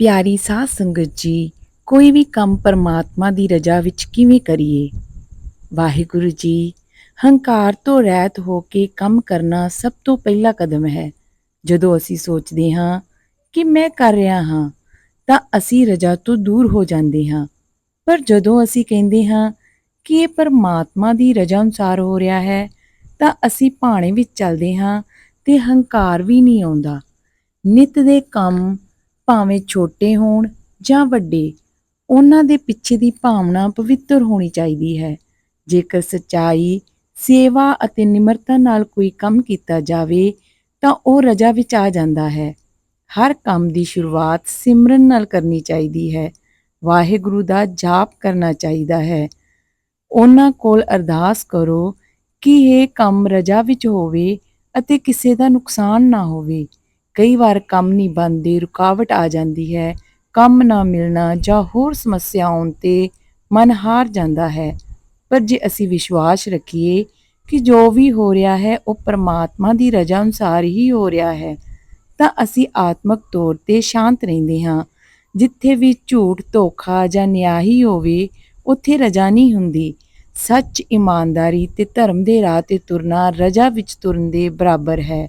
ਪਿਆਰੀ ਸਾਧ ਸੰਗਤ ਜੀ, ਕੋਈ ਵੀ ਕੰਮ ਪਰਮਾਤਮਾ ਦੀ ਰਜ਼ਾ ਵਿੱਚ ਕਿਵੇਂ ਕਰੀਏ? ਵਾਹਿਗੁਰੂ ਜੀ, ਹੰਕਾਰ ਤੋਂ ਰਹਿਤ ਹੋ ਕੇ ਕੰਮ ਕਰਨਾ ਸਭ ਤੋਂ ਪਹਿਲਾ ਕਦਮ ਹੈ। ਜਦੋਂ ਅਸੀਂ ਸੋਚਦੇ ਹਾਂ ਕਿ ਮੈਂ ਕਰ ਰਿਹਾ ਹਾਂ, ਤਾਂ ਅਸੀਂ ਰਜ਼ਾ ਤੋਂ ਦੂਰ ਹੋ ਜਾਂਦੇ ਹਾਂ। ਪਰ ਜਦੋਂ ਅਸੀਂ ਕਹਿੰਦੇ ਹਾਂ ਕਿ ਇਹ ਪਰਮਾਤਮਾ ਦੀ ਰਜ਼ਾ ਅਨੁਸਾਰ ਹੋ ਰਿਹਾ ਹੈ, ਤਾਂ ਅਸੀਂ ਭਾਣੇ ਵਿੱਚ ਚੱਲਦੇ ਹਾਂ ਤੇ ਹੰਕਾਰ ਵੀ ਨਹੀਂ ਆਉਂਦਾ। ਨਿਤ ਦੇ ਕੰਮ ਭਾਵੇਂ ਛੋਟੇ ਹੋਣ ਜਾਂ ਵੱਡੇ, ਉਹਨਾਂ ਦੇ ਪਿੱਛੇ ਦੀ ਭਾਵਨਾ ਪਵਿੱਤਰ ਹੋਣੀ ਚਾਹੀਦੀ ਹੈ। ਜੇਕਰ ਸਚਾਈ, ਸੇਵਾ ਅਤੇ ਨਿਮਰਤਾ ਨਾਲ ਕੋਈ ਕੰਮ ਕੀਤਾ ਜਾਵੇ, ਤਾਂ ਉਹ ਰਜਾ ਵਿੱਚ ਆ ਜਾਂਦਾ ਹੈ। ਹਰ ਕੰਮ ਦੀ ਸ਼ੁਰੂਆਤ ਸਿਮਰਨ ਨਾਲ ਕਰਨੀ ਚਾਹੀਦੀ ਹੈ। ਵਾਹਿਗੁਰੂ ਦਾ ਜਾਪ ਕਰਨਾ ਚਾਹੀਦਾ ਹੈ। ਉਹਨਾਂ ਕੋਲ ਅਰਦਾਸ ਕਰੋ ਕਿ ਇਹ ਕੰਮ ਰਜਾ ਵਿੱਚ ਹੋਵੇ ਅਤੇ ਕਿਸੇ ਦਾ ਨੁਕਸਾਨ ਨਾ ਹੋਵੇ। ਕਈ ਵਾਰ ਕੰਮ ਨਹੀਂ ਬਣਦੇ, ਰੁਕਾਵਟ ਆ ਜਾਂਦੀ ਹੈ। ਕੰਮ ਨਾ ਮਿਲਣਾ ਜਾਂ ਹੋਰ ਸਮੱਸਿਆ ਆਉਣ ਤੇ ਮਨ ਹਾਰ ਜਾਂਦਾ ਹੈ। ਪਰ ਜੇ ਅਸੀਂ ਵਿਸ਼ਵਾਸ ਰੱਖੀਏ ਕਿ ਜੋ ਵੀ ਹੋ ਰਿਹਾ ਹੈ, ਉਹ ਪਰਮਾਤਮਾ ਦੀ ਰਜ਼ਾ ਅਨੁਸਾਰ ਹੀ ਹੋ ਰਿਹਾ ਹੈ, ਤਾਂ ਅਸੀਂ ਆਤਮਿਕ ਤੌਰ ਤੇ ਸ਼ਾਂਤ ਰਹਿੰਦੇ ਹਾਂ। ਜਿੱਥੇ ਵੀ ਝੂਠ, ਧੋਖਾ ਜਾਂ ਨਿਆਹੀ ਹੋਵੇ, ਉੱਥੇ ਰਜ਼ਾ ਨਹੀਂ ਹੁੰਦੀ। ਸੱਚ, ਇਮਾਨਦਾਰੀ ਤੇ ਧਰਮ ਦੇ ਰਾਹ ਤੇ ਤੁਰਨਾ ਰਜ਼ਾ ਵਿੱਚ ਤੁਰਨ ਦੇ ਬਰਾਬਰ ਹੈ।